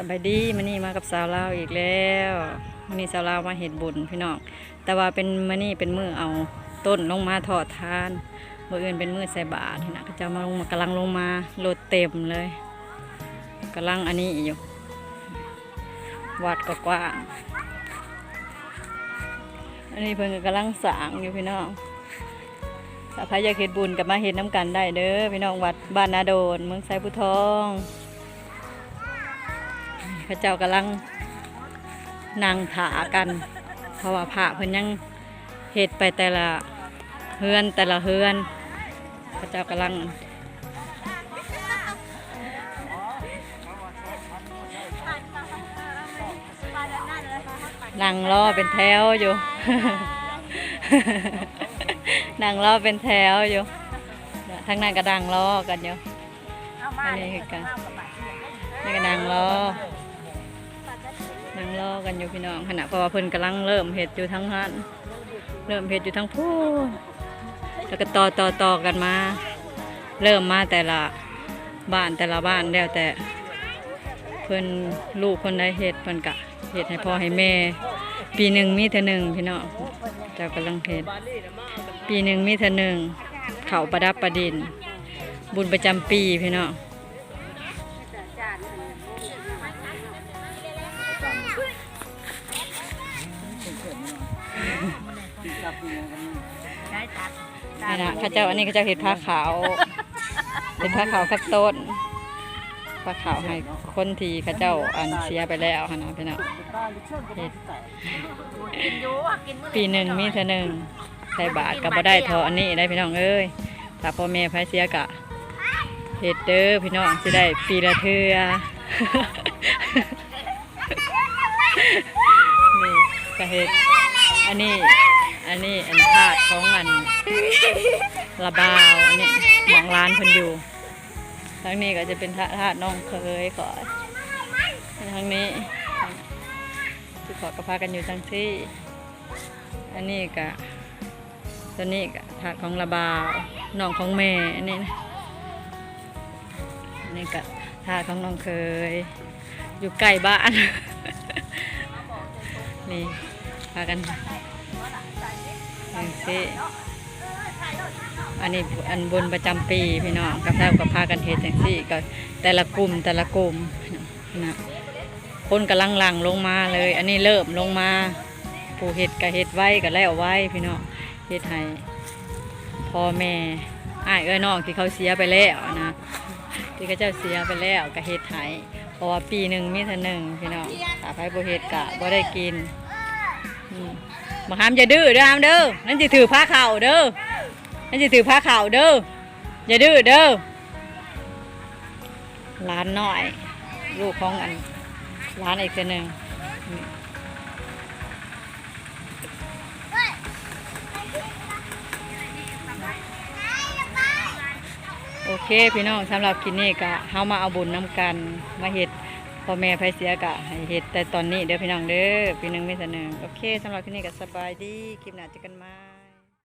สบายดีมันนี่มากับสาวลาวอีกแล้วมันนี่สาวลาวมาเห็ดบุญพี่น้องแต่ว่าเป็นมันนี่เป็นมือเอาต้นลงมาถอดทานมืออื่นเป็นมือใส่บาตรนะก็จะมาลงมากำลังลงมาโหลดเต็มเลยกำลังอันนี้อยู่วัดก็กว้างอันนี้เพิ่นก็กำลังสางอยู่พี่น้องถ้าใครอยากเห็ดบุญกับมาเห็ดน้ำกันได้เด้อพี่น้องวัดบ้านนาโดนเมืองไซพุทอง พระเจ้ากำลังนั่งถากัน เพราะว่าพระเพิ่นยังเฮ็ดไปแต่ละเฮือนแต่ละเฮือน พระเจ้ากำลังนั่งรอเป็นแถวอยู่ นั่งรอเป็นแถวอยู่ ทั้งนั้นก็ดังรอกันอยู่อันนี้คือกันนี่ก็นางรอ นางรอกันอยู่พี่น้องขณะเพราะว่าเพิ่นกำลังเริ่มเห็ดอยู่ทั้งหันเริ่มเห็ดอยู่ทั้งพูนแล้วก็ต่อต่อต่อกันมา เริ่มมาแต่ละบ้านแต่ละบ้านแล้วแต่ เพิ่นลูกคนใดเห็ดเพิ่นกะเห็ดให้พ่อให้แม่ ปีหนึ่งมีเท่าหนึ่งพี่น้องเจ้ากำลังเห็ดปีหนึ่งมีเท่าหนึ่งเขาประดับประดิน บุญประจำปีพี่น้อง นี่นะข้าเจ้าอันนี้ข้าเจ้าเห็ดผ้าขาวเป็นผ้าขาวขับต้นผ้าขาวให้คนที่ข้าเจ้าอันเสียไปแล้วหั่นนะพี่น้องเห็ดปีหนึ่งมีเท่าหนึ่งใส่บาทกับบ่ได้เทออันนี้ได้พี่น้องเอ้ยถ้าพ่อแม่พายเสียกะเห็ดเด้อพี่น้องสิได้ปีละเทื่อ นี่ก็เห็ดอันนี้ อันนี้อันธาตุของอันระบาวอันนี้หมองร้านเพิ่นอยู่ทั้งนี้ก็จะเป็นธาตุธาตุน้องเคยก่อนทั้งนี้ที่ขอกระพากันอยู่ทั้งที่ อันนี้ก็ตัวนี้ก็ธาตุของระบาวน้องของแม่อันนี้นะนนี้ก็ธาตุของน้องเคย อยู่ใกล้บ้านนี่ากันจังซี่อันนี้อันบนประจำปีพี่น้องกับเท่ากับพากันเฮ็ดจังซี่ก็แต่ละกลุ่มแต่ละกลุ่มนะคนกำลังหลังลงมาเลย อันนี้เริ่มลงมาผู้เฮ็ดก็เฮ็ดไว้ก็แล้วไว้พี่น้องเฮ็ดให้พ่อแม่อ้ายเอ้ยน้องที่เขาเสียไปแล้วนะที่เขาเจ้าเสียไปแล้วก็เฮ็ดให้เพราะว่าปีหนึ่งมีเท่าหนึ่งพี่น้องถ้าไปบ่เฮ็ดก็บ่ได้กิน มาห้ามอย่าดื้อเด้อห้ามเด้อนั่นจะถือผ้าเข่าวเด้อนั่นจะถือผ้าเข่าวเด้ออย่าดื้อเด้อร้านน้อย ลูกของอันร้านอีกคนหนึ่งโอเคพี่น้องสำหรับคลิปนี้ก็เฮามาเอาบุญน้ำกันมาเฮ็ด พ่อแม่ไผเสียกะให้เฮ็ดแต่ตอนนี้เดี๋ยวพี่น้องเด้อปีหนึงไม่เสนอโอเคสำหรับคลิปนี้ก็สบายดีคลิปหน้าเจอกันมา